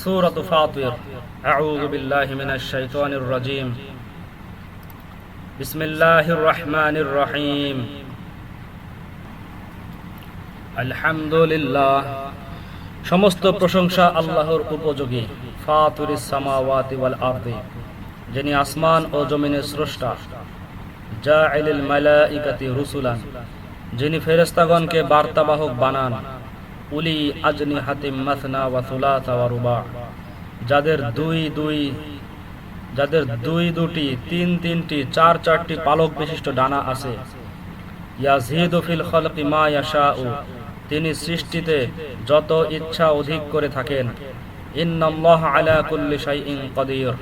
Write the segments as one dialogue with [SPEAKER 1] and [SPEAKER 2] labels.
[SPEAKER 1] سورة فاطر أعوذ بالله من الشيطان الرجيم بسم الله الرحمن الرحيم الحمد لله সমস্ত প্রশংসা আল্লাহর উপযোগী ফাতুরিস সামাওয়াতি ওয়াল আরদি যিনি আসমান ও জমিনের স্রষ্টা জাইলিল মালাইকাতি রুসুলান যিনি ফেরেশতাগণকে বার্তাবাহক বানান উলি আজনি হাতিম মাসনা ওয়া সুলাসা ওয়া রুবা। যাদের দুই দুই, যাদের দুই দুটি, তিন তিনটি, চার চারটি পালক বিশিষ্ট ডানা আছে। ইয়াজিদু ফিল খলকি মা ইয়াশাউ। তিনি সৃষ্টিতে যত ইচ্ছা অধিক করে থাকেন। ইন্নাল্লাহ আলা কুল্লি শাইইন কদির।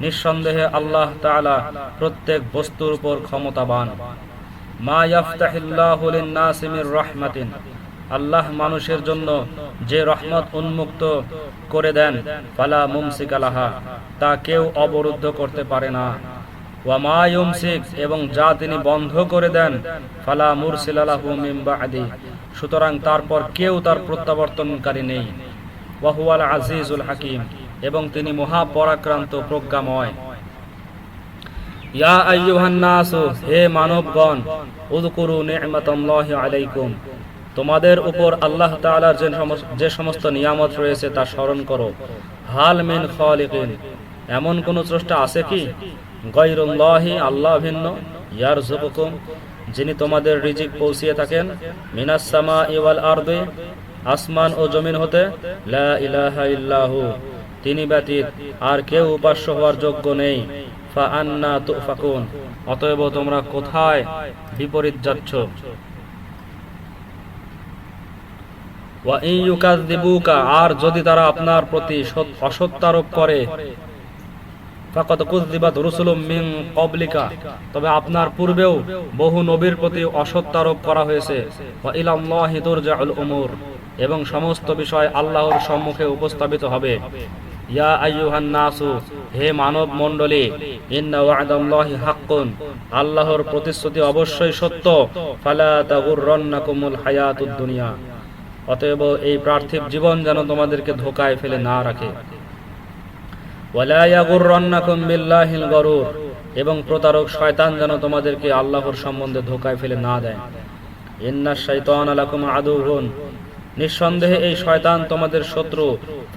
[SPEAKER 1] নিঃসন্দেহে আল্লাহ তাআলা প্রত্যেক বস্তুর উপর ক্ষমতাবান। মা ইয়াফতাহিল্লাহু লিন-নাসি মির রাহমাতিন। আল্লাহ মানুষের জন্য যে রহমত উন্মুক্ত করে দেন, ফালা মুমসিকালাহা তা কেউ অবরুদ্ধ করতে পারে না। ওয়ামা ইউমসিক, এবং যা তিনি বন্ধ করে দেন, ফালা মুরসিলালাহু মিন বাদি, সুতরাং তারপর কেউ তার প্রত্যাবর্তনকারী নেই। ওয়াহুয়াল আজিজুল হাকিম, এবং তিনি মহাপরাক্রান্ত প্রজ্ঞাময়। ইয়া আইয়ুহান নাসু, হে মানবগণ, উযকুরু নি'মাতাল্লাহি আলাইকুম তোমাদের উপর আল্লাহ তাআলার যে সমস্ত নিয়ামত রয়েছে তা স্মরণ করো। হাল মিন খালিকিন। এমন কোন স্রষ্টা আছে কি? গায়রুল্লাহি, আল্লাহ ভিন্ন ইয়ার ইয়ারযুকুকুম যিনি তোমাদের রিজিক পৌঁছিয়ে থাকেন, মিনাস সামা ওয়াল আরদি, আসমান ও জমিন হতে, লা ইলাহা ইল্লাহু। তিনি ব্যতীত আর কেউ উপাস্য হওয়ার যোগ্য নেই। ফা আন্না তুফাকুন। অতএব তোমরা কোথায় বিপরীত যাচ্ছ? আর যদি তারা আপনার প্রতি অসত্যারোপ করে তবে আপনার পূর্বেও বহু নবীর প্রতি অসত্যারোপ করা হয়েছে। এবং সমস্ত বিষয় আল্লাহর সম্মুখে উপস্থাপিত হবে। আল্লাহর প্রতিশ্রুতি অবশ্যই সত্য। ফালা তাগুররান্নাকুমুল হায়াতুদ দুনিয়া। অতএব এই পার্থিব জীবন যেন তোমাদেরকে ধোকায় ফেলে না রাখে। এবং প্রতারক শয়তান যেন তোমাদেরকে আল্লাহর সম্বন্ধে ধোকায় ফেলে না দেয়। ইন্না শাইতান লাকুম আদুহুন নিঃসন্দেহে এই শয়তান তোমাদের শত্রু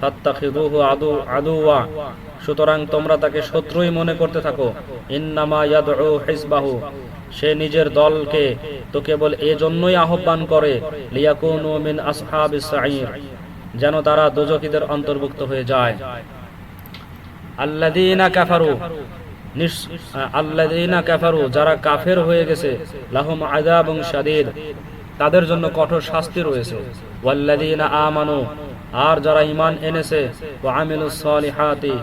[SPEAKER 1] ফাত্তাখিদুহু আদু, আদুওয়া, সুতরাং তোমরা তাকে শত্রুই মনে করতে থাকো। ইন্নামা ইয়াদউ হিজবাহু সে নিজের দলকে তো কেবল এজন্যই আহ্বান করে, লিয়াকুনু মিন যেন তারা দোজখীদের অন্তর্ভুক্ত হয়ে যায়। আল্লাযীনা কাফারু আল্লাযীনা কাফারু, যারা কাফের হয়ে গেছে, লাহুম আযাবুন শাদীদ, তাদের জন্য কঠোর শাস্তি রয়েছে। ওয়াল্লাযীনা আমানু, আর যারা ঈমান এনেছে, ওয়া আমিলুস সলিহাতি,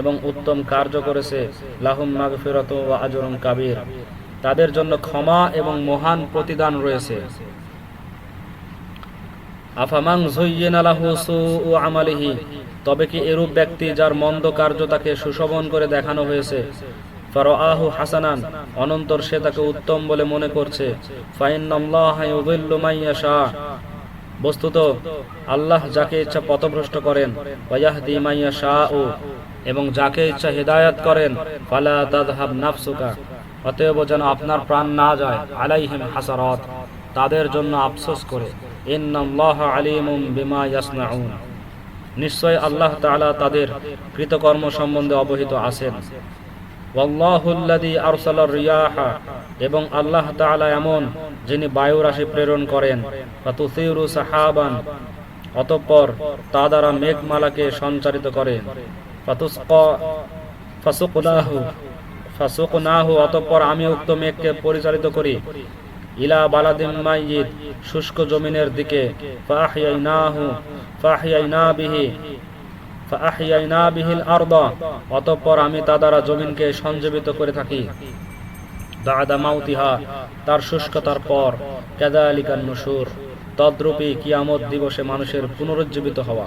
[SPEAKER 1] এবং উত্তম কার্য করেছে, লাহুম মাগফিরাতু ওয়া আজরুন কাবীর। তাদের জন্য ক্ষমা এবং মহান প্রতিদান রয়েছে। আফামাং আমালিহি, তবে কি এরূপ ব্যক্তি যার মন্দ কার্য তাকে সুশোভন করে দেখানো হয়েছে? ফারাআহু হাসানান, অনন্তর সে তাকে উত্তম বলে মনে করছে। বস্তুত, আল্লাহ যাকে ইচ্ছা পথভ্রষ্ট করেন ওয়াহদি মান ইয়াশাউ, এবং যাকে ইচ্ছা হেদায়েত করেন, ফালা তাযহাব নাফসুকা। অতএব যেন আপনার প্রাণ না যায়, আলাইহিম হাসারত। তাদের জন্য আফসোস করে। বিমা নিশ্চয় আল্লাহ তাআলা তাদের কৃতকর্ম সম্বন্ধে অবহিত আছেন। রিয়াহা। এবং আল্লাহ এমন যিনি বায়ু রাশি প্রেরণ করেন। সাহাবান। অতঃপর তা দ্বারা মেঘমালাকে সঞ্চারিত করেন ফাসুকনাহু, অতঃপর আমি উক্ত মেঘকে পরিচালিত করি। ইলা বালাদিম মাইয়িত, শুষ্ক জমিনের দিকে। বিহি বিহিল আরদা, অতঃপর আমি তা দ্বারা জমিনকে সঞ্জীবিত করে থাকি। দাদা মাউতিহা, তার শুষ্কতার পর, কাযালিকান নুশুর তদ্রূপী কিয়ামত দিবসে মানুষের পুনরুজ্জীবিত হওয়া।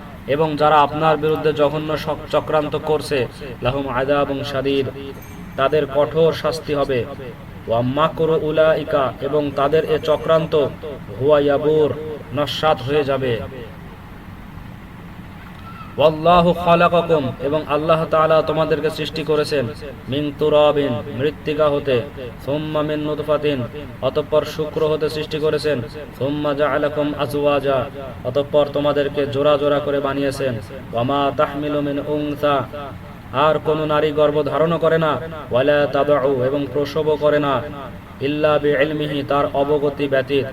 [SPEAKER 1] এবং যারা আপনার বিরুদ্ধে জঘন্য চক্রান্ত করছে, লাহুম এবং শাদীদ, তাদের কঠোর শাস্তি হবে। উলাইকা, এবং তাদের এ চক্রান্ত হুয়া ইয়াবুর, নস্বাত হয়ে যাবে। ওয়াল্লাহু খালাকাকুম, এবং আল্লাহ তাআলা তোমাদেরকে সৃষ্টি করেছেন মিন তুরাবিন, মৃত্তিকা হতে, সুম্মা মিন নুতফাতিন, অতঃপর শুক্র হতে সৃষ্টি করেছেন, সুম্মা জাআলাকুম অতঃপর তোমাদেরকে জোড়া জোড়া করে বানিয়েছেন ওয়ামা তাহমিলু মিন উনসা, আর কোন নারী গর্ভ ধারণ করে না এবং প্রসবও করে না, ইল্লা তার অবগতি ব্যতীত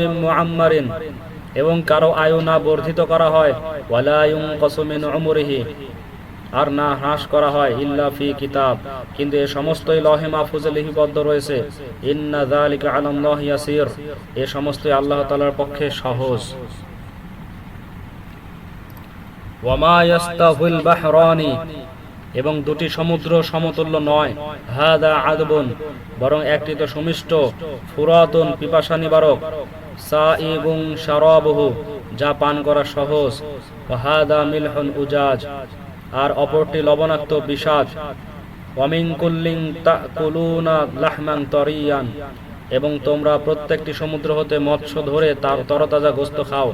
[SPEAKER 1] মিন মুআম্মারিন এবং কারও আয়ু না বর্ধিত করা হয় আর না হ্রাস করা হয় ইল্লা ফি কিতাব। কিন্তু এ সমস্তই লহে মাহফুজে লিপিবদ্ধ রয়েছে। ইন্না যালিকা আলাল্লাহি ইয়াসির। এ সমস্তই আল্লাহ তাআলার পক্ষে সহজ। ওয়ামা ইয়াস্তাহুল বাহরানি এবং দুটি সমুদ্র সমতুল্য নয়। হাদা আদবুন, বরং একটি তো সুমিষ্ট, ফুরাতুন পিপাসা নিবারক শারাবহু, যা পান করা সহজ। হাদা মিলহুন উজাজ, আর অপরটি লবণাক্ত বিষাদ। ওয়ামিন কুল্লিং তাকুলুনা লাহমান তরিয়ান, এবং তোমরা প্রত্যেকটি সমুদ্র হতে মৎস্য ধরে তার তরতাজা গোস্ত খাও।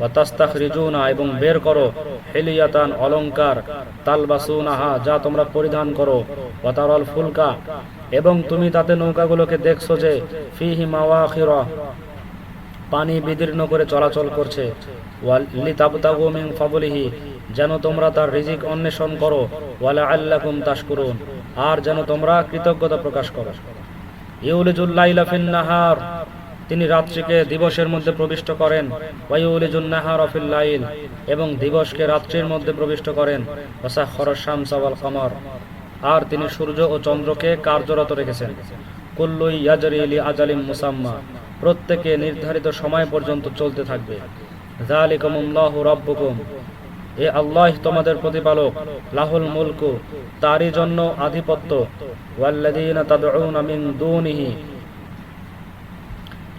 [SPEAKER 1] ওয়াতাস্তাখরিজুনা এবং বের করো হেলিয়াতান অলংকার তালবাসুনাহা, যা তোমরা পরিধান করো, ওয়াতারল ফুলকা। এবং তুমি তাতে নৌকাগুলোকে দেখছ যে ফিহি মাওয়াখিরা পানি বিদীর্ণ করে চলাচল করছে। লিতাবতাগু মিন ফাদলিহি, যেন তোমরা তার রিজিক অন্বেষণ করো। ওয়ালা আল্লাকুম তাশকুরুন, আর যেন তোমরা কৃতজ্ঞতা প্রকাশ করো। ইউলিজুল লাইলা ফিন নাহার তিনি রাত্রিকে দিবসের মধ্যে প্রবিষ্ট করেন। এবং দিবসকে রাত্রির মধ্যে প্রবিষ্ট করেন। আর তিনি সূর্য ও চন্দ্রকে কার্যরত রেখেছেন। কুল্লুই আজালিম মুসাম্মা। প্রত্যেকে নির্ধারিত সময় পর্যন্ত চলতে থাকবে। রাব্বুকুম। এ আল্লাহ, তোমাদের প্রতিপালক, লাহুল মুলকু, তারই জন্য আধিপত্য।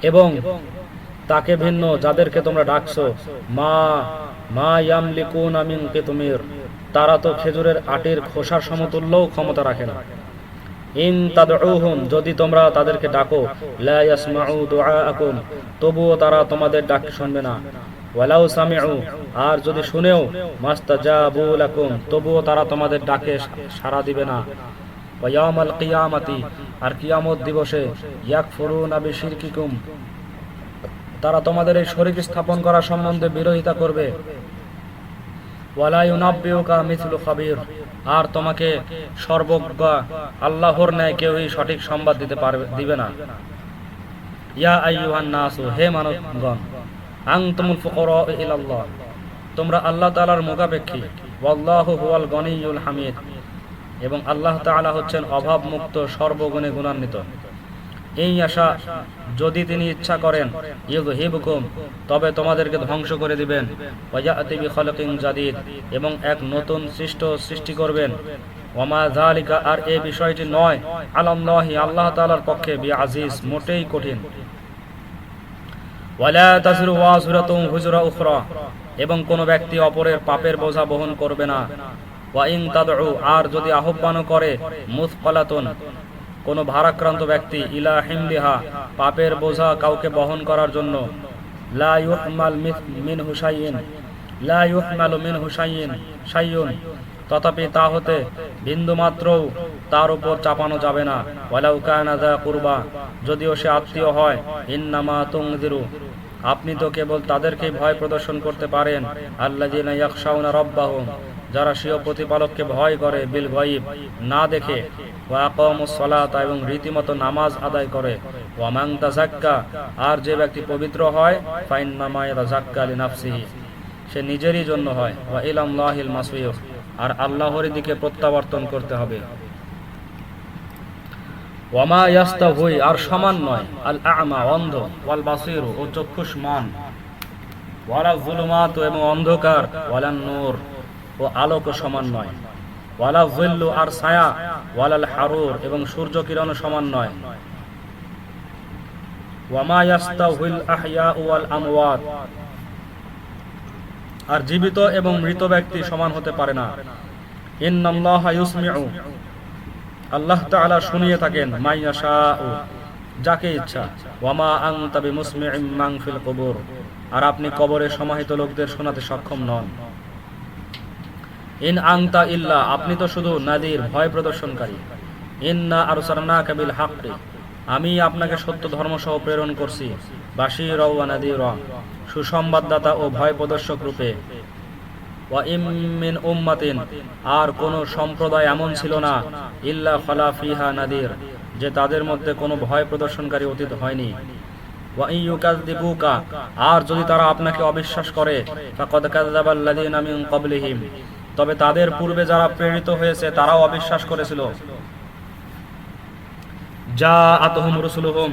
[SPEAKER 1] এবং তাকে ভিন্ন যাদেরকে তোমরা ডাকছো, মা মা ইয়ামলিকুনা মিন কিতমির, তারা তো খেজুরের আটির খোসার সমতুল্যও ক্ষমতা রাখে না। ইন তাদউহুম, যদি তোমরা তাদেরকে ডাকো, লা ইয়াসমাউ দুআআকুম তবুও তারা তোমাদের ডাক শুনবে না। ওয়ালাউ সামিউ, আর যদি শুনেও, মাস্তাজাবু লাকুম, তবুও তারা তোমাদের ডাকে সাড়া দিবে না। কিয়ামাতি আর কিয়ামত দিবসে তারা তোমাদের এই শরীর স্থাপন করা সম্বন্ধে বিরোধিতা করবে। আর তোমাকে সর্বজ্ঞ আল্লাহর ন্যায় কেউই সঠিক সংবাদ দিতে পারবে, দিবে না। তোমরা আল্লাহ তাআলার মুখাপেক্ষী। ওয়াল্লাহু হামিদ। এবং আল্লাহ তাআলা হচ্ছেন অভাব মুক্ত সর্বগুণে গুণান্বিত। এই আশা যদি তিনি ইচ্ছা করেন, ইউযহিবুকুম, তবে তোমাদেরকে ধ্বংস করে দিবেন। এবং এক নতুন সৃষ্ট সৃষ্টি করবেন। আর এই বিষয়টি নয়, আলাল্লাহি, আল্লাহ তাআলার পক্ষে বি আজিজ মোটেই কঠিন। ওয়ালা এবং কোন ব্যক্তি অপরের পাপের বোঝা বহন করবে না। আর যদি আহ্বান করে, মুসকালাতুন, কোন ভারাক্রান্ত ব্যক্তি, ইলা হিমলিহা পাপের বোঝা কাউকে বহন করার জন্য মিন হুসাইন লা মিন হুসাইন তথাপি তা হতে বিন্দু মাত্রও তার উপর চাপানো যাবে না। ওয়ালাউ কুরবা, যদিও সে আত্মীয় হয়, ইন্নামা তুংদিরু আপনি তো কেবল তাদেরকেই ভয় প্রদর্শন করতে পারেন ইয়াখশাউনা রাব্বাহুম যারা স্বীয় প্রতিপালককে ভয় করে, বিল গয়ব, না দেখে এবং রীতিমতো নামাজ আদায় করে, ওয়া মান আর যে ব্যক্তি পবিত্র হয়, ফাইন্নামা ইয়াতাযাক্কা লিনাফসিহি, সে নিজেরই জন্য হয়, ওয়া ইলাল্লাহিল মাসির আর আল্লাহর দিকে প্রত্যাবর্তন করতে হবে। ওয়ামা ইয়াস্তাহুই, আর সমান নয়, আল আমা, অন্ধ, ওয়াল বাসির, ও চক্ষুষ্মান। ওয়ালা জুলুমাত, এবং অন্ধকার ওয়ালা নূর। ও আলোক সমান নয়। ওয়ালা জিল্লু আর ছায়া, ওয়ালাল হারুর এবং সূর্য কিরণ সমান নয়। আর জীবিত এবং মৃত ব্যক্তি সমান হতে পারে না। আল্লাহ শুনিয়ে থাকেন যাকে ইচ্ছা। ওয়ামা আর আপনি কবরে সমাহিত লোকদের শোনাতে সক্ষম নন। ইন আংতা ইল্লা, আপনি তো শুধু নাদির, ভয় প্রদর্শনকারী। ইন্না আরসালনাকা বিল হাক্কি, আমি আপনাকে সত্য ধর্ম সহ প্রেরণ করছি বাশির ওয়া নাদির সুসংবাদদাতা ও ভয় প্রদর্শক রূপে। ওয়া উম্মাতিন, আর কোন সম্প্রদায় এমন ছিল না, ইল্লা খালা ফিহা নাদির, যে তাদের মধ্যে কোনো ভয় প্রদর্শনকারী অতীত হয়নি। আর যদি তারা আপনাকে অবিশ্বাস করে তবে তাদের পূর্বে যারা প্রেরিত হয়েছে, তারাও অবিশ্বাস করেছিল। যা আতহুম রসুলহুম,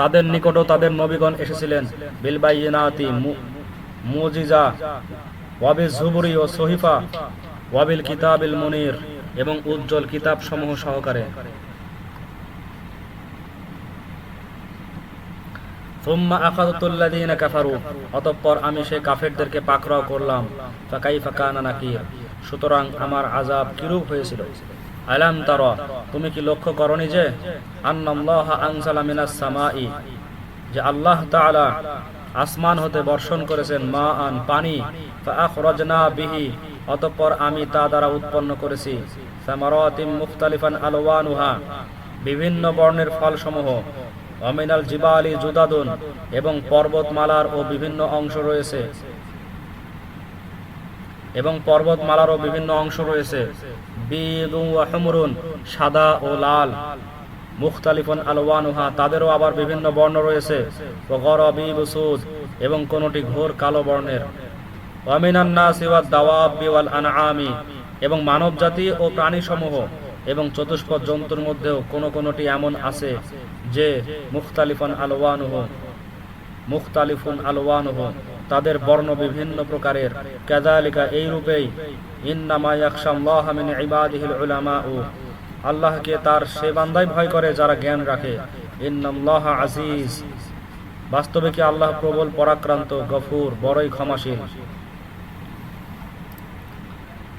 [SPEAKER 1] তাদের নিকটও তাদের নবীগণ এসেছিলেন। বিলবাইনাতি মুজিজা, ওয়াবিল জুবুরি ও সহিফা, ওয়াবিল কিতাবিল মুনির এবং উজ্জ্বল কিতাব সমূহ সহকারে অতঃপর আমি সেই কাফেরদেরকে পাকড়াও করলাম। ফাকাইফা কানা নাকির। সুতরাং আমার আযাব কিরূপ হয়েছিল? আলাম তার, তুমি কি লক্ষ্য করনি যে যে আল্লাহ আসমান হতে বর্ষণ করেছেন মা আন পানি বিহি, অতঃপর আমি তা দ্বারা উৎপন্ন করেছি। মুখতালিফান বিভিন্ন বর্ণের ফলসমূহ অমিনাল জিবা আলী জুদাদুন, এবং পর্বতমালার ও বিভিন্ন অংশ রয়েছে। এবং পর্বতমালারও বিভিন্ন অংশ রয়েছে। সাদা ও লাল। মুখতালিফন আলওয়ানুহা, তাদেরও আবার বিভিন্ন বর্ণ রয়েছে। এবং কোনটি ঘোর কালো বর্ণের। এবং মানব জাতি ও প্রাণী সমূহ এবং চতুষ্পদ জন্তুর মধ্যেও কোন কোনটি এমন আছে যে মুখতালিফন আলওয়ানুহ। মুখতালিফুন আলওয়ানুহ। তাদের বর্ণ বিভিন্ন প্রকারের। কেদালিকা এই রূপেই ইন্নামা ইয়াখশাল্লাহ মিন ইবাদিহিল উলামাউ। আল্লাহকে তার সে বান্দাই ভয় করে যারা জ্ঞান রাখে। ইন্নাল্লাহ আজিজ। বাস্তবে কি আল্লাহ প্রবল পরাক্রান্ত, গফুর, বড়ই ক্ষমাশীল?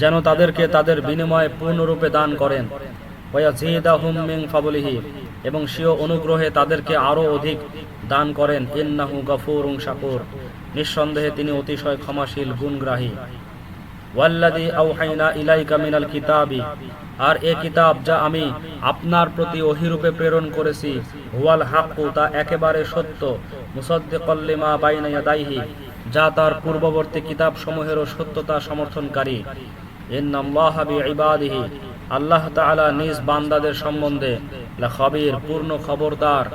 [SPEAKER 1] যেন তাদেরকে তাদের বিনিময়ে পূর্ণরূপে দান করেন। ফাদলিহি, এবং স্বীয় অনুগ্রহে তাদেরকে আরও অধিক দান করেন। ইন্নাহু গফুরুন শাকুর, নিঃসন্দেহে তিনি অতিশয় ক্ষমাশীল গুণগ্রাহী। ওয়াল্লাযী আওহাইনা ইলাইকা মিনাল কিতাবি, আর এ কিতাব যা আমি আপনার প্রতি অহিরূপে প্রেরণ করেছি, হুয়াল হাক্কু, তা একেবারে সত্য। মুসাদ্দিকাল লিমা বাইনা ইয়াদাইহি যা তার পূর্ববর্তী কিতাব সমূহেরও সত্যতা সমর্থনকারী। বিইবাদিহি, আল্লাহ তাআলা নিজ বান্দাদের সম্বন্ধে লাখবির, পূর্ণ খবরদার,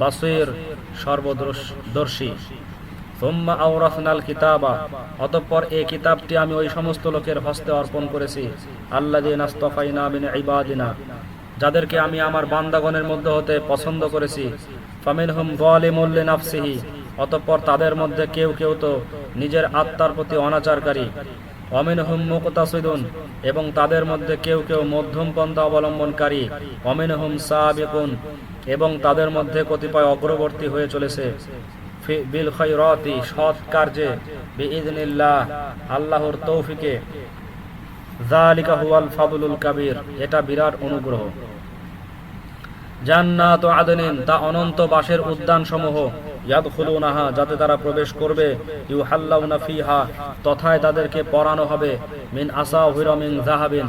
[SPEAKER 1] বাসির সর্বদর্শী। সুম্মা আওরাসনাল কিতাবা, অতঃপর এই কিতাবটি আমি ওই সমস্ত লোকের হস্তে অর্পণ করেছি, আল্লাযীনা আস্তাফাইনা মিন ইবাদিনা, যাদেরকে আমি আমার বান্দাগণের মধ্যে হতে পছন্দ করেছি। ফামিনহুম যালিমুল লিনাফসিহি অতঃপর তাদের মধ্যে কেউ কেউ তো নিজের আত্মার প্রতি অনাচারকারী। অমিনহুম মুকতাসিদুন, এবং তাদের মধ্যে কেউ কেউ মধ্যম পন্থা অবলম্বনকারী অমিনহুম সাবিকুন, এবং তাদের মধ্যে কতিপয় অগ্রবর্তী হয়ে চলেছে। বিল খৈরতি সৎ কার্যে আল্লাহর তৌফিকে। জালিকা হুয়াল ফাদুলুল কাবীর, এটা বিরাট অনুগ্রহ। জান্নাত ও আদনিন, তা অনন্ত বাসের উদ্যান সমূহ ইয়াদখুলুনাহা, যাতে তারা প্রবেশ করবে। ইউহাল্লাউনা ফিহা, তথায় তাদেরকে পরানো হবে। মিন আসাউহিরা মিন যাহাবিন,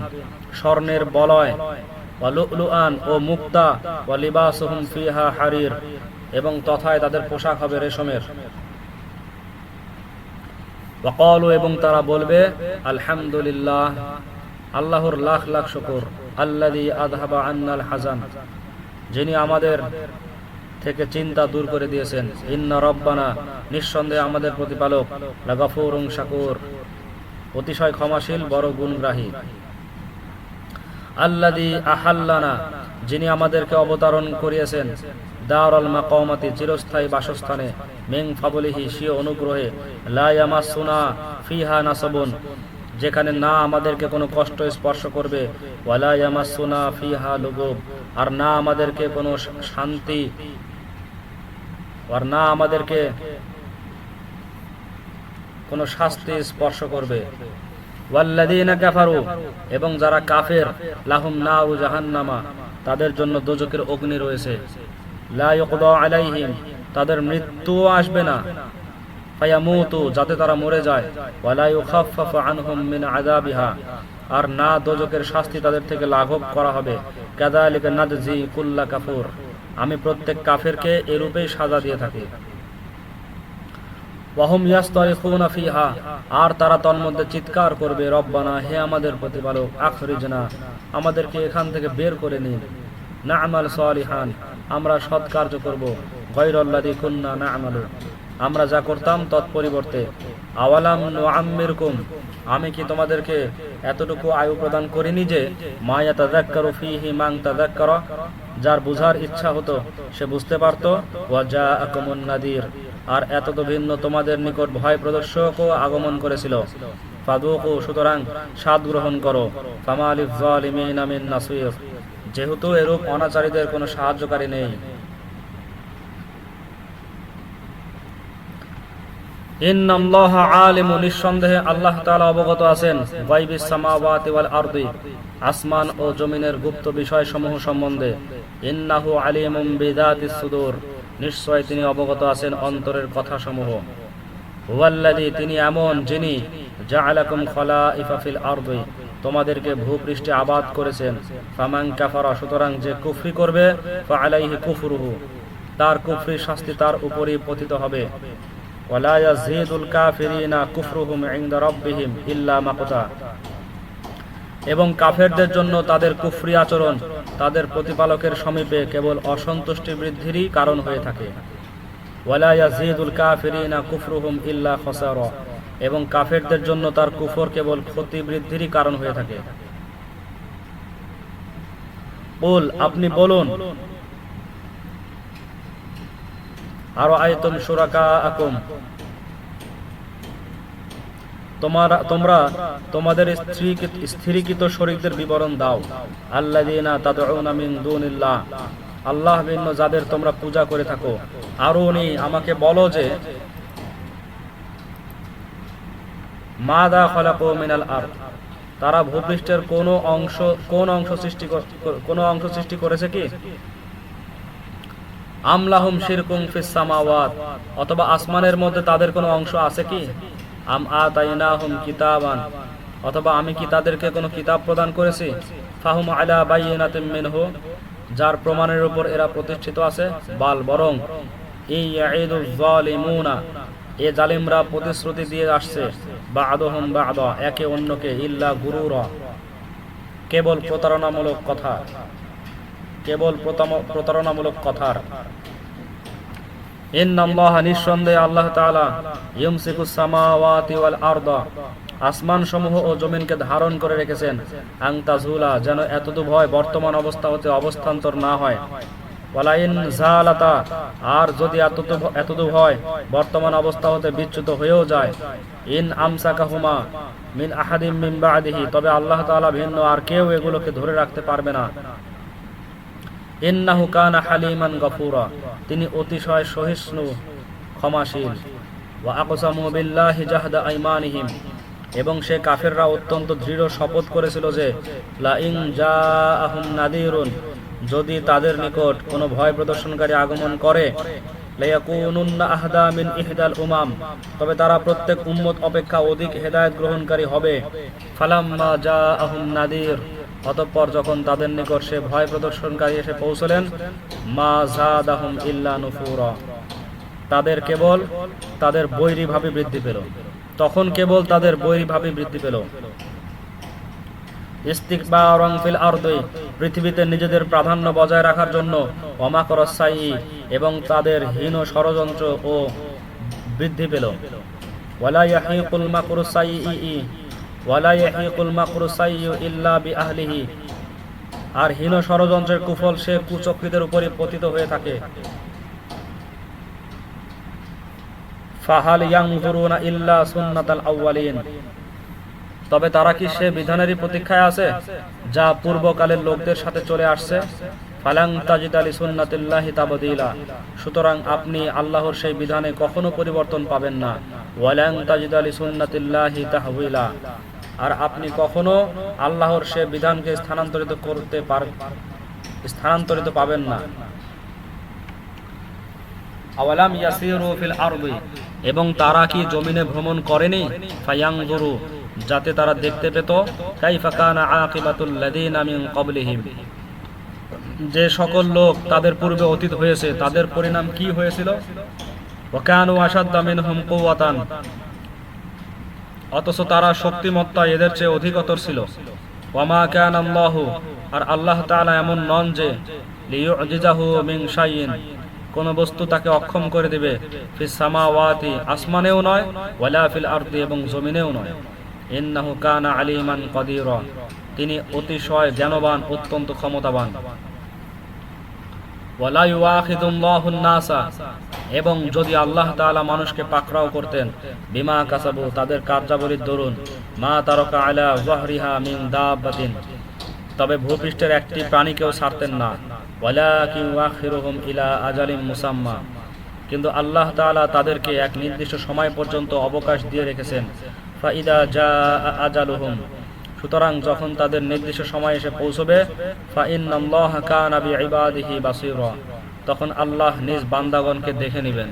[SPEAKER 1] স্বর্ণের বলয়। ও মুক্তা, ওয়া ফিহা হারির, এবং তথায় তাদের পোশাক হবে রেশমের। ওয়াকালু এবং তারা বলবে, আলহামদুলিল্লাহ, আল্লাহর লাখ লাখ শুকর, আল্লাযী আযহাবা আন্নাল হাজান যিনি আমাদের থেকে চিন্তা দূর করে দিয়েছেন। ইন্না রব্বানা, নিঃসন্দেহে আমাদের প্রতিপালক লাগাফুরুং অতিশয় ক্ষমাশীল, বড় গুণগ্রাহী। আল্লাদি আহাল্লানা, যিনি আমাদেরকে অবতারণ করিয়েছেন, দারল মাকামাতি চিরস্থায়ী বাসস্থানে মেং ফাবলিহি সিও অনুগ্রহে লায়ামাসুনা ফিহা নাসাবুন, যেখানে না আমাদেরকে কোনো কষ্ট স্পর্শ করবে ওয়ালায়ামাসুনা ফিহা লুগুব আর না আমাদেরকে কোনো শান্তি, আর না আমাদেরকে কোনো শাস্তি স্পর্শ করবে। এবং যারা কাফের, লাহুম নাউ জাহান্নামা, তাদের জন্য দোজকের অগ্নি রয়েছে। তাদের মৃত্যু আসবে না। যাতে তারা মরে যায়। আর না দোজকের শাস্তি তাদের থেকে লাঘব করা হবে। কাযালিকা নাদজি কুল্লা কাফুর। আমি প্রত্যেক কাফেরকে এরূপেই সাজা দিয়ে থাকি। আর তারা তন্মধ্যে চিৎকার করবে, রব্বানা, হে আমাদের প্রতিপালক, আখরিজনা, আমাদেরকে এখান থেকে বের করে নিন। না আমাল সালিহান, আমরা সৎ কার্য করব। গৈরল্লাদি কুন্না না আমালু আমরা যা করতাম তৎপরিবর্তে। আওয়ালাম আমি কি তোমাদেরকে এতটুকু আয়ু প্রদান করিনি যে মায়া তাদাক্কারু ফিহি মাং তাদাক্কারা যার বুঝার ইচ্ছা হতো, সে বুঝতে পারতো ওয়া জাআকুমুন নাদির আর এত তো ভিন্ন তোমাদের নিকট ভয় প্রদর্শকও আগমন করেছিল। ফাদুকু, সুতরাং স্বাদ গ্রহণ করো। ফামালিফ জালিমিন মিন নাসির, যেহেতু এরূপ অনাচারীদের কোনো সাহায্যকারী নেই ইন্নাল্লাহ আলিমু নিঃসন্দেহে আল্লাহ অবগত আছেন জমিনের গুপ্ত বিষয়সমূহ সম্বন্ধে। ইন্নাহু নিশ্চয় তিনি অবগত আছেন অন্তরের কথাসমূহ। হুয়াল্লাযী, তিনি এমন যিনি, জাআলাকুম খলাইফা ফিল আরদি, তোমাদেরকে ভূপৃষ্ঠে আবাদ করেছেন। সুতরাং যে কুফরি করবে, ফাআলাইহি কুফরুহু, তার কুফরি শাস্তি তার উপরই পতিত হবে। ওয়ালা ইয়াজিদুল কাফিরিনা কুফরুহুম ইনদা রাব্বিহিম ইল্লা মাকতা এবং কাফেরদের জন্য তাদের কুফরি আচরণ, তাদের প্রতিপালকের সমীপে কেবল অসন্তুষ্টি বৃদ্ধিরই কারণ হয়ে থাকে। কুফরুহুম এবং কাফেরদের জন্য তার কুফর কেবল ক্ষতি বৃদ্ধিরই কারণ হয়ে থাকে। বল আপনি বলুন সুরাকা তোমার তোমাদের বিবরণ দাও। মিন দুনিল্লাহ। আল্লাহ ভিন্ন যাদের তোমরা পূজা করে থাকো। আরও উনি আমাকে বলো যে, মাদা খলাকু মিনাল তারা ভূপৃষ্ঠের কোন অংশ কোন অংশ সৃষ্টি কোন অংশ সৃষ্টি করেছে কি? আমলাহুম শিরকুম ফিস সামাওয়াত, অথবা আসমানের মধ্যে তাদের কোনো অংশ আছে কি? আম আতাইনাহুম কিতাবান, অথবা আমি কি তাদেরকে কোনো কিতাব প্রদান করেছি? ফাহুম আলা বাইয়িনাতিম মিনহু, যার প্রমাণের উপর এরা প্রতিষ্ঠিত আছে, বাল বরং এই জালিমুনা এ জালিমরা প্রতিশ্রুতি দিয়ে আসছে, বা'দুহুম বা'দা, একে অন্যকে ইল্লা গুরুরা। কেবল প্রতারণামূলক কথা। কেবল প্রতারণামূলক কথার। আর যদি বর্তমান অবস্থা হতে বিচ্যুত হয়েও যায়। ইন আমসাকাহুমা মিন আহাদিম মিন তবে আল্লাহ তাআলা ভিন্ন, আর কেউ এগুলোকে ধরে রাখতে পারবে না। তিনি অতিশয় সহিষ্ণু, ক্ষমাশীল। এবং সে কাফেররা অত্যন্ত দৃঢ় শপথ করেছিল যে যদি তাদের নিকট কোনো ভয় প্রদর্শনকারী আগমন করে আহদা উমাম। তবে তারা প্রত্যেক উম্মত অপেক্ষা অধিক হেদায়েত গ্রহণকারী হবে। ফালাম্মা জাআহুম নাদির। অতঃপর যখন তাদের নিকট সে ভয় প্রদর্শনকারী এসে পৌঁছলেন, মা জাদাহুম ইল্লা নুফুরা। তাদের কেবল তাদের বৈরী ভাবে বৃদ্ধি পেল। তখন কেবল তাদের বৈরী ভাবে বৃদ্ধি পেল। পৃথিবীতে নিজেদের প্রাধান্য বজায় রাখার জন্য এবং তাদের হীন ষড়যন্ত্র ও বৃদ্ধি পেল। আর হীন ষড়যন্ত্রের কুফল সে কুচক্রীদের উপরে পতিত হয়ে থাকে। তবে তারা কি সে বিধানেরই প্রতীক্ষায় আছে, যা পূর্বকালের লোকদের সাথে চলে আসছে? সুতরাং আপনি আল্লাহর সেই বিধানে কখনো পরিবর্তন পাবেন না। আর আপনি কখনো আল্লাহর সে বিধানকে স্থানান্তরিত করতে পার, স্থানান্তরিত পাবেন না। এবং তারা কি জমিনে ভ্রমণ করেনি? যাতে তারা দেখতে পেত যে সকল লোক তাদের পূর্বে অতীত হয়েছে, তাদের পরিণাম কি হয়েছিল? অথচ তারা শক্তিমত্তা এদের চেয়ে অধিকতর ছিল। ওয়ামা কান আল্লাহু, আর আল্লাহ তাআলা এমন নন যে কোন বস্তু তাকে অক্ষম করে দিবে আসমানেও নয়, ওয়ালা এবং জমিনেও নয়। কানা তিনি অতিশয় জ্ঞানবান, অত্যন্ত ক্ষমতাবান। এবং যদি আল্লাহ মানুষকে পাকড়াও করতেন, বিমা কাসাবু, তাদের কার্যাবলীর দরুন, মা তারকা আলা ওয়াহরিহা মিন দাব্বাতিন, তবে ভূপৃষ্ঠের একটি প্রাণীকেও ছাড়তেন না। ইলা আজালিম মুসাম্মা, কিন্তু আল্লাহ তাআলা তাদেরকে এক নির্দিষ্ট সময় পর্যন্ত অবকাশ দিয়ে রেখেছেন। ফাইদা জা আজালুহুম সুতরাং যখন তাদের নির্দিষ্ট সময় এসে পৌঁছবে তখন আল্লাহ নিজ বান্দাগণকে দেখে নেবেন।